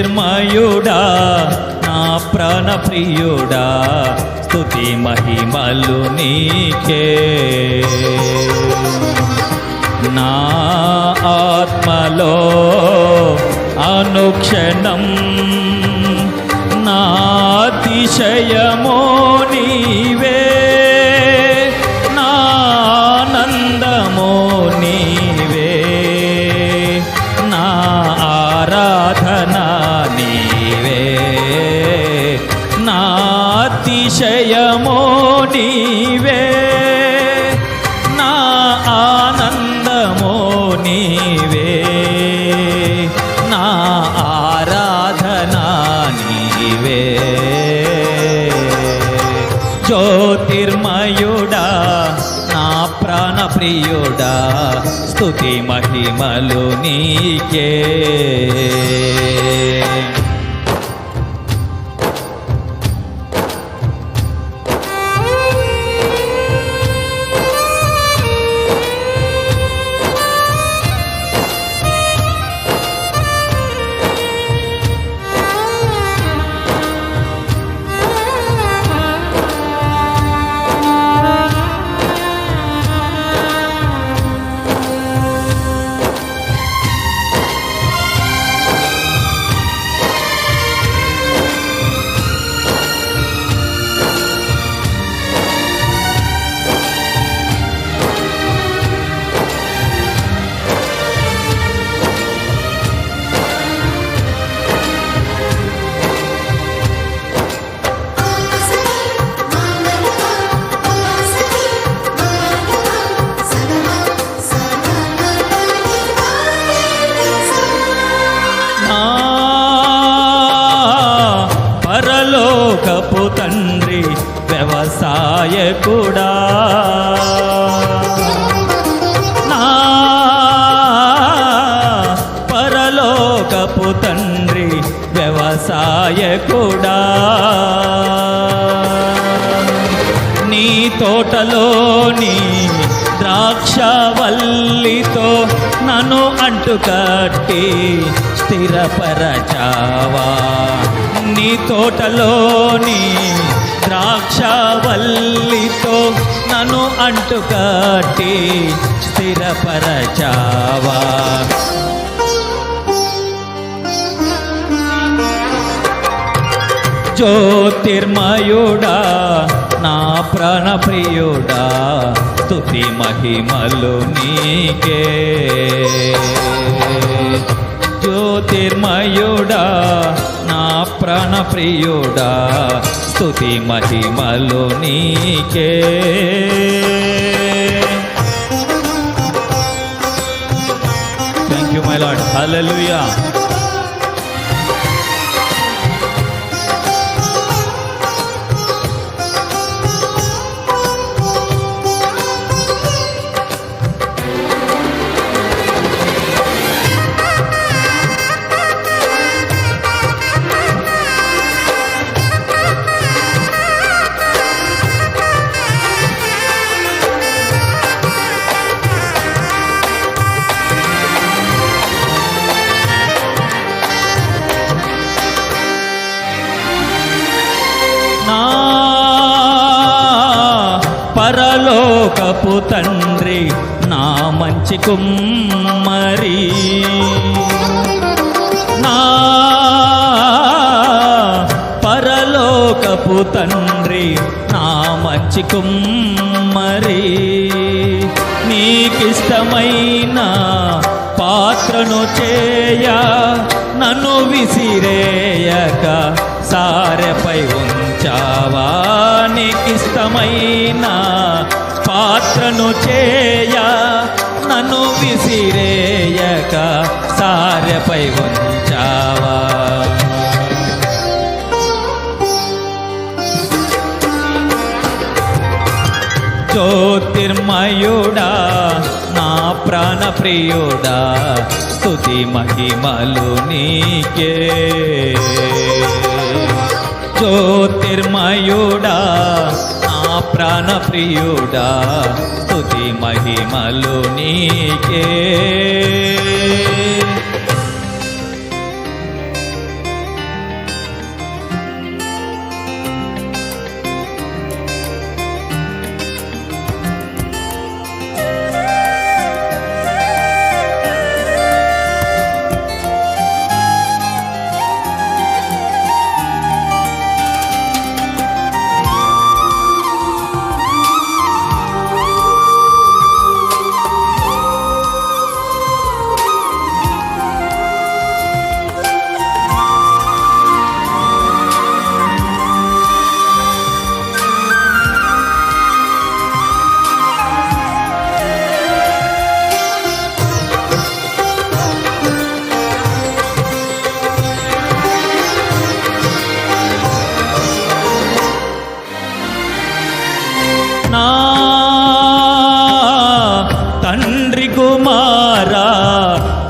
నిర్మయుడా నా ప్రాణ ప్రియుడా స్తుతి మహిమలు నీకే. నా ఆత్మలో అనుక్షణం నా అతిశయమో నీవే నా ఆనందమో నీవే. ప్రియుడా స్తుతి మహిమలు నీకే. వ్యవసాయకుడా నా పరలోకపు తండ్రి వ్యవసాయకుడా నీ తోటలోని ద్రాక్షవల్లితో నన్ను అంటుకట్టి స్థిరపరచావా. నీ తోటలోని ద్రాక్షవల్లితో నన్ను అంటుకట్టి స్థిరపరచావా? జ్యోతిర్మయుడా నా ప్రాణప్రియుడా తుతి మహిమలు నీకే. జ్యోతిర్మయుడా నా ప్రాణ ప్రియుడా స్తుతి మహిమలు నీకే. Thank you my lord hallelujah తండ్రి నా మంచి కుమ్మరి. నా పరలోకపు తండ్రి నా మంచి కుమ్మరి. నీకిష్టమైన పాత్రను చేయ నన్ను విసిరేయక సారెపై ఉంచావా? నీకిష్టమైన పాత్రను చేయ నన్ను విసిరేయక సార్యపై ఉంచావా జ్యోతిర్మయుడా నా ప్రాణ ప్రియుడా స్తుతి మహిమలు నీకే. జ్యోతిర్మయుడా ప్రాణ ప్రియుడా స్తుతి మహిమలు నీకే.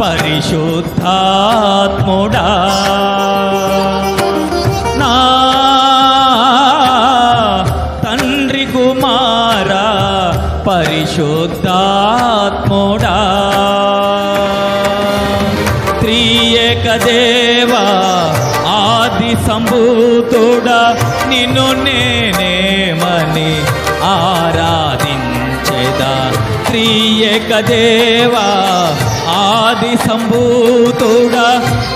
పరిశుద్ధాత్ముడా. నా తండ్రి కుమారా పరిశుద్ధాత్ముడా. త్రియక దేవా ఆది సంభూతుడా నిన్ను నేనేమని ఆరాధించేదా. త్రియక దేవా ఆది సంభూతుడా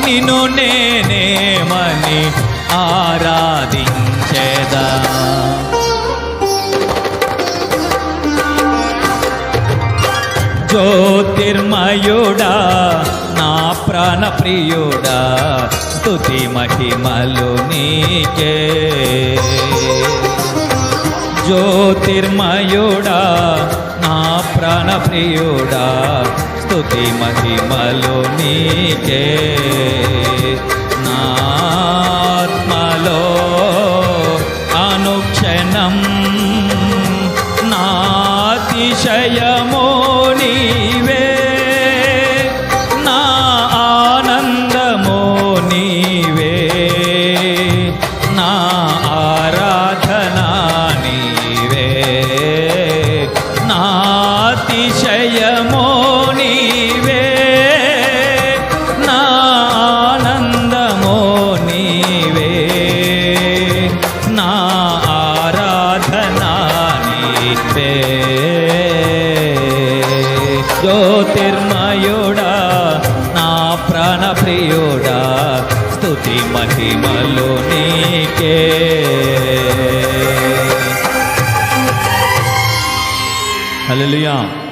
నిన్ను నేనేమని ఆరాధించేదా. జ్యోతిర్మయుడా నా ప్రాణ ప్రియుడా స్తుతి మహిమలు నీకే. జ్యోతిర్మయుడా నా ప్రాణప్రియుడా స్థుతి స్తుతి మహిమలు నీకే. నా హలో